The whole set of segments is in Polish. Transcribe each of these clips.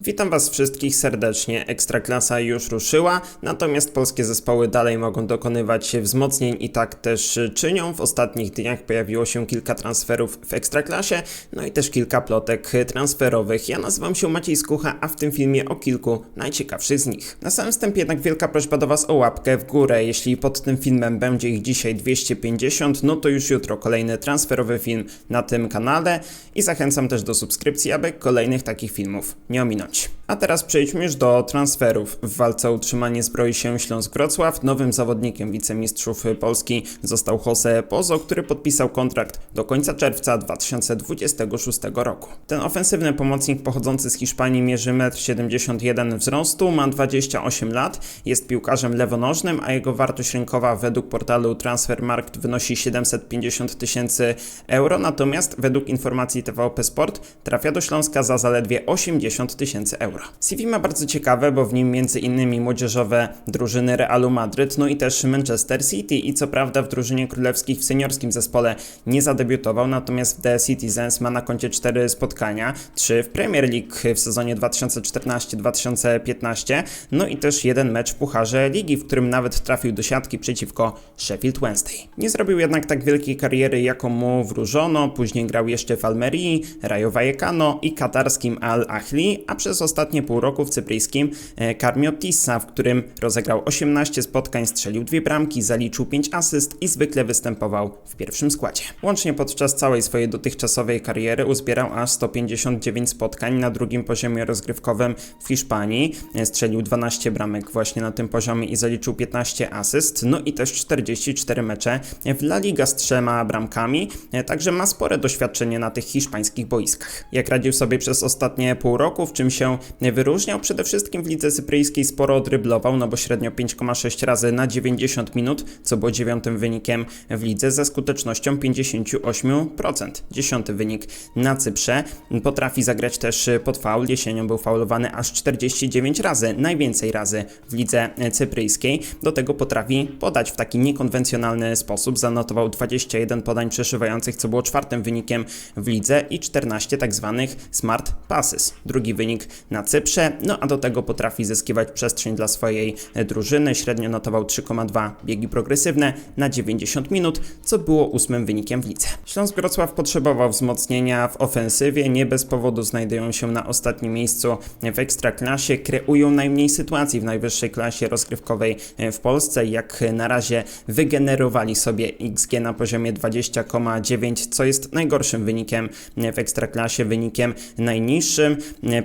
Witam Was wszystkich serdecznie. Ekstraklasa już ruszyła, natomiast polskie zespoły dalej mogą dokonywać wzmocnień i tak też czynią. W ostatnich dniach pojawiło się kilka transferów w Ekstraklasie, no i też kilka plotek transferowych. Ja nazywam się Maciej Skucha, a w tym filmie o kilku najciekawszych z nich. Na samym wstępie jednak wielka prośba do Was o łapkę w górę. Jeśli pod tym filmem będzie ich dzisiaj 250, no to już jutro kolejny transferowy film na tym kanale i zachęcam też do subskrypcji, aby kolejnych takich filmów nie ominąć. much. A teraz przejdźmy już do transferów. W walce o utrzymanie zbroi się Śląsk Wrocław. Nowym zawodnikiem wicemistrzów Polski został Jose Pozo, który podpisał kontrakt do końca czerwca 2026 roku. Ten ofensywny pomocnik pochodzący z Hiszpanii mierzy 1,71 m wzrostu, ma 28 lat, jest piłkarzem lewonożnym, a jego wartość rynkowa według portalu Transfermarkt wynosi 750 tysięcy euro, natomiast według informacji TVP Sport trafia do Śląska za zaledwie 80 tysięcy euro. CV ma bardzo ciekawe, bo w nim m.in. młodzieżowe drużyny Realu Madryt, no i też Manchester City i co prawda w drużynie królewskich w seniorskim zespole nie zadebiutował, natomiast w The Citizens ma na koncie 4 spotkania, 3 w Premier League w sezonie 2014-2015, no i też jeden mecz w Pucharze Ligi, w którym nawet trafił do siatki przeciwko Sheffield Wednesday. Nie zrobił jednak tak wielkiej kariery, jaką mu wróżono, później grał jeszcze w Almerii, Rayo Vallecano i katarskim Al Ahli, a przez ostatnie pół roku w cypryjskim e, Karmio Tissa, w którym rozegrał 18 spotkań, strzelił dwie bramki, zaliczył 5 asyst i zwykle występował w pierwszym składzie. Łącznie podczas całej swojej dotychczasowej kariery uzbierał aż 159 spotkań na drugim poziomie rozgrywkowym w Hiszpanii. E, Strzelił 12 bramek właśnie na tym poziomie i zaliczył 15 asyst, no i też 44 mecze w La Liga z trzema bramkami, e, także ma spore doświadczenie na tych hiszpańskich boiskach. Jak radził sobie przez ostatnie pół roku, w czym się wyróżniał? Przede wszystkim w lidze cypryjskiej sporo odryblował, no bo średnio 5,6 razy na 90 minut, co było dziewiątym wynikiem w lidze ze skutecznością 58%. Dziesiąty wynik na Cyprze. Potrafi zagrać też pod faul. Jesienią był faulowany aż 49 razy, najwięcej razy w lidze cypryjskiej. Do tego potrafi podać w taki niekonwencjonalny sposób. Zanotował 21 podań przeszywających, co było czwartym wynikiem w lidze i 14 tak zwanych smart passes. Drugi wynik na Cyprze, no a do tego potrafi zyskiwać przestrzeń dla swojej drużyny. Średnio notował 3,2 biegi progresywne na 90 minut, co było ósmym wynikiem w lidze. Śląsk Wrocław potrzebował wzmocnienia w ofensywie, nie bez powodu znajdują się na ostatnim miejscu w Ekstraklasie, kreują najmniej sytuacji w najwyższej klasie rozgrywkowej w Polsce, jak na razie wygenerowali sobie XG na poziomie 20,9, co jest najgorszym wynikiem w Ekstraklasie, wynikiem najniższym.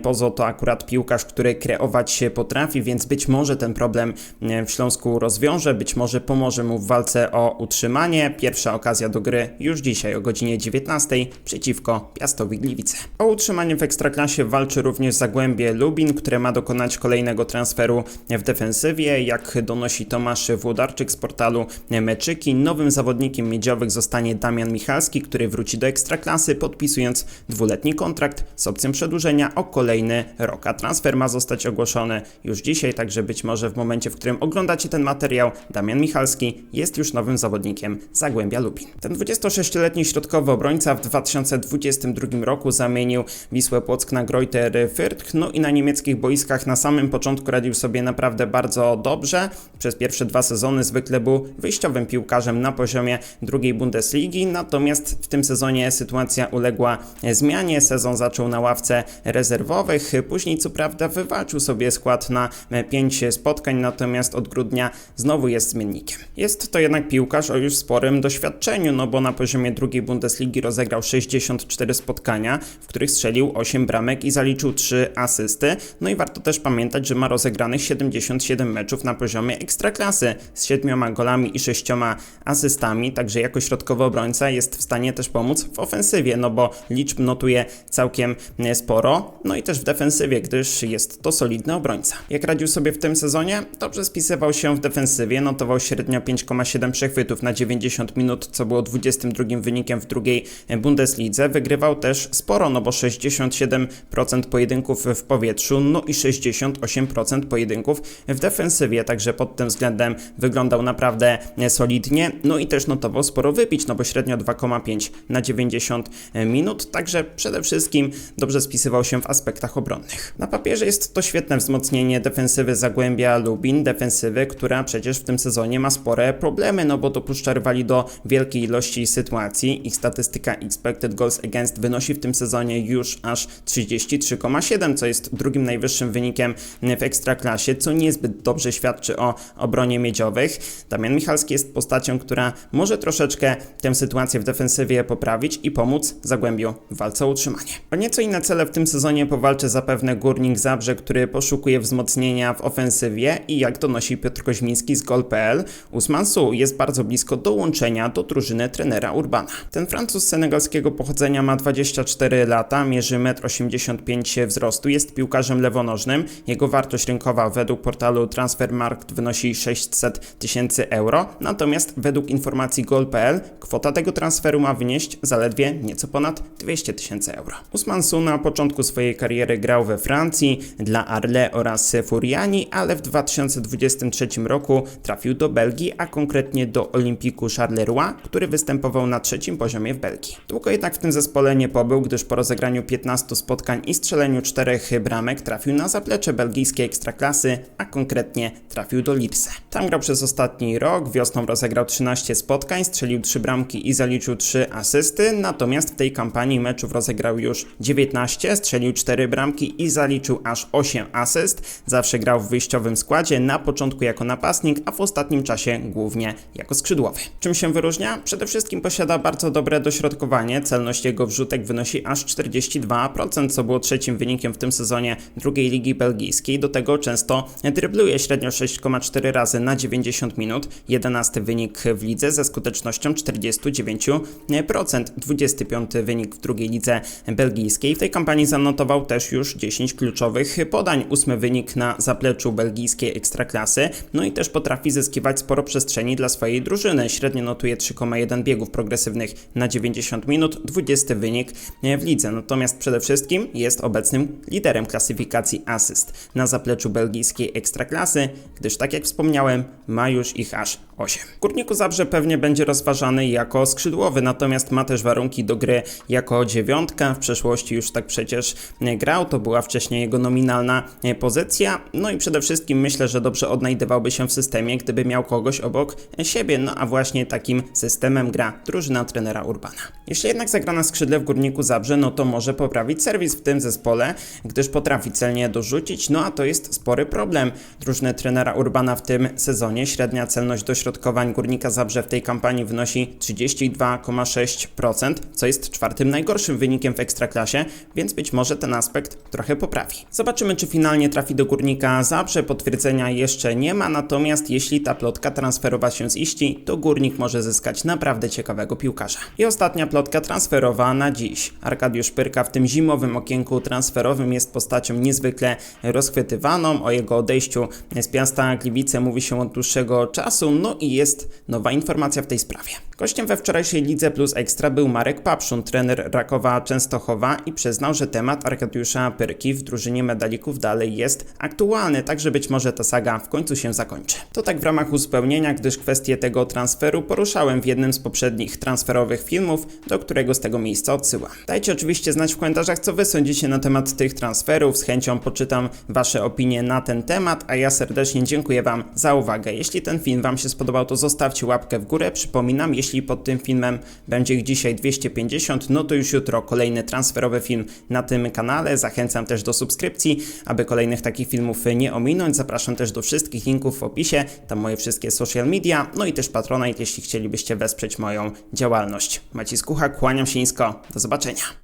Pozo to akurat piłkarz, który kreować się potrafi, więc być może ten problem w Śląsku rozwiąże, być może pomoże mu w walce o utrzymanie. Pierwsza okazja do gry już dzisiaj o godzinie 19 przeciwko Piastowi Gliwice. O utrzymanie w Ekstraklasie walczy również Zagłębie Lubin, które ma dokonać kolejnego transferu w defensywie. Jak donosi Tomasz Włodarczyk z portalu Meczyki, nowym zawodnikiem miedziowych zostanie Damian Michalski, który wróci do Ekstraklasy, podpisując dwuletni kontrakt z opcją przedłużenia o kolejny rok. A transfer ma zostać ogłoszony już dzisiaj, także być może w momencie, w którym oglądacie ten materiał, Damian Michalski jest już nowym zawodnikiem Zagłębia Lubin. Ten 26-letni środkowy obrońca w 2022 roku zamienił Wisłę Płock na Greuther Fürth, no i na niemieckich boiskach na samym początku radził sobie naprawdę bardzo dobrze. Przez pierwsze dwa sezony zwykle był wyjściowym piłkarzem na poziomie drugiej Bundesligi, natomiast w tym sezonie sytuacja uległa zmianie. Sezon zaczął na ławce rezerwowych, później co prawda wywalczył sobie skład na 5 spotkań, natomiast od grudnia znowu jest zmiennikiem. Jest to jednak piłkarz o już sporym doświadczeniu, no bo na poziomie drugiej Bundesligi rozegrał 64 spotkania, w których strzelił 8 bramek i zaliczył 3 asysty. No i warto też pamiętać, że ma rozegranych 77 meczów na poziomie ekstraklasy z 7 golami i 6 asystami, także jako środkowy obrońca jest w stanie też pomóc w ofensywie, no bo liczb notuje całkiem sporo, no i też w defensywie, gdyż jest to solidny obrońca. Jak radził sobie w tym sezonie? Dobrze spisywał się w defensywie, notował średnio 5,7 przechwytów na 90 minut, co było 22 wynikiem w drugiej Bundeslidze. Wygrywał też sporo, no bo 67% pojedynków w powietrzu, no i 68% pojedynków w defensywie, także pod tym względem wyglądał naprawdę solidnie, no i też notował sporo wybić, no bo średnio 2,5 na 90 minut, także przede wszystkim dobrze spisywał się w aspektach obronnych. Na papierze jest to świetne wzmocnienie defensywy Zagłębia Lubin, defensywy, która przecież w tym sezonie ma spore problemy, no bo dopuszcza rywali do wielkiej ilości sytuacji. Ich statystyka expected goals against wynosi w tym sezonie już aż 33,7, co jest drugim najwyższym wynikiem w Ekstraklasie, co niezbyt dobrze świadczy o obronie miedziowych. Damian Michalski jest postacią, która może troszeczkę tę sytuację w defensywie poprawić i pomóc Zagłębiu w walce o utrzymanie. O nieco inne cele w tym sezonie powalczy zapewne Górnik Zabrze, który poszukuje wzmocnienia w ofensywie i jak donosi Piotr Koźmiński z Gol.pl, Usman Su jest bardzo blisko dołączenia do drużyny trenera Urbana. Ten Francuz senegalskiego pochodzenia ma 24 lata, mierzy 1,85 m wzrostu, jest piłkarzem lewonożnym. Jego wartość rynkowa według portalu Transfermarkt wynosi 600 tysięcy euro, natomiast według informacji Gol.pl kwota tego transferu ma wynieść zaledwie nieco ponad 200 tysięcy euro. Usman Su na początku swojej kariery grał we Francji dla Arle oraz Furiani, ale w 2023 roku trafił do Belgii, a konkretnie do Olympiku Charleroi, który występował na trzecim poziomie w Belgii. Długo jednak w tym zespole nie pobył, gdyż po rozegraniu 15 spotkań i strzeleniu czterech bramek trafił na zaplecze belgijskiej ekstraklasy, a konkretnie trafił do Lirse. Tam grał przez ostatni rok, wiosną rozegrał 13 spotkań, strzelił 3 bramki i zaliczył 3 asysty, natomiast w tej kampanii meczów rozegrał już 19, strzelił 4 bramki i zaliczył aż 8 asyst. Zawsze grał w wyjściowym składzie, na początku jako napastnik, a w ostatnim czasie głównie jako skrzydłowy. Czym się wyróżnia? Przede wszystkim posiada bardzo dobre dośrodkowanie, celność jego wrzutek wynosi aż 42%, co było trzecim wynikiem w tym sezonie drugiej ligi belgijskiej. Do tego często drybluje średnio 6,4 razy na 90 minut, 11 wynik w lidze ze skutecznością 49%, 25 wynik w drugiej lidze belgijskiej. W tej kampanii zanotował też już 10 kluczowych podań, 8 wynik na zapleczu belgijskiej ekstraklasy, no i też potrafi zyskiwać sporo przestrzeni dla swojej drużyny. Średnio notuje 3,1 biegów progresywnych na 90 minut, 20 wynik w lidze. Natomiast przede wszystkim jest obecnym liderem klasyfikacji asyst na zapleczu belgijskiej ekstraklasy, gdyż tak jak wspomniałem, ma już ich aż 8. Górniku Zabrze pewnie będzie rozważany jako skrzydłowy, natomiast ma też warunki do gry jako dziewiątka. W przeszłości już tak przecież grał, to była wcześniej jego nominalna pozycja. No i przede wszystkim myślę, że dobrze odnajdywałby się w systemie, gdyby miał kogoś obok siebie. No a właśnie takim systemem gra drużyna trenera Urbana. Jeśli jednak zagra na skrzydle w Górniku Zabrze, no to może poprawić serwis w tym zespole, gdyż potrafi celnie dorzucić, no a to jest spory problem. Drużyny trenera Urbana w tym sezonie średnia celność dośrodkowań Górnika Zabrze w tej kampanii wynosi 32,6%, co jest czwartym najgorszym wynikiem w Ekstraklasie, więc być może ten aspekt trochę poprawi. Zobaczymy, czy finalnie trafi do Górnika Zabrze, potwierdzenia jeszcze nie ma, natomiast jeśli ta plotka transferowa się ziści, to Górnik może zyskać naprawdę ciekawego piłkarza. I ostatnia plotka transferowa na dziś. Arkadiusz Pyrka w tym zimowym okienku transferowym jest postacią niezwykle rozchwytywaną. O jego odejściu z Piasta Gliwice mówi się od dłuższego czasu, no i jest nowa informacja w tej sprawie. Gościem we wczorajszej Lidze Plus Ekstra był Marek Papszun, trener Rakowa Częstochowa i przyznał, że temat Arkadiusza Pyrki w drużynie medalików dalej jest aktualny, także być może ta saga w końcu się zakończy. To tak w ramach uzupełnienia, gdyż kwestię tego transferu poruszałem w jednym z poprzednich transferowych filmów, do którego z tego miejsca odsyłam. Dajcie oczywiście znać w komentarzach, co wy sądzicie na temat tych transferów, z chęcią poczytam wasze opinie na ten temat, a ja serdecznie dziękuję wam za uwagę. Jeśli ten film wam się spodobał, to zostawcie łapkę w górę. Przypominam, jeśli pod tym filmem będzie ich dzisiaj 250, no to już jutro kolejny transferowy film na tym kanale. Zachęcam też do subskrypcji, aby kolejnych takich filmów nie ominąć. Zapraszam też do wszystkich linków w opisie, tam moje wszystkie social media, no i też Patronite, jeśli chcielibyście wesprzeć moją działalność. Maciej Skucha, kłaniam się nisko, do zobaczenia.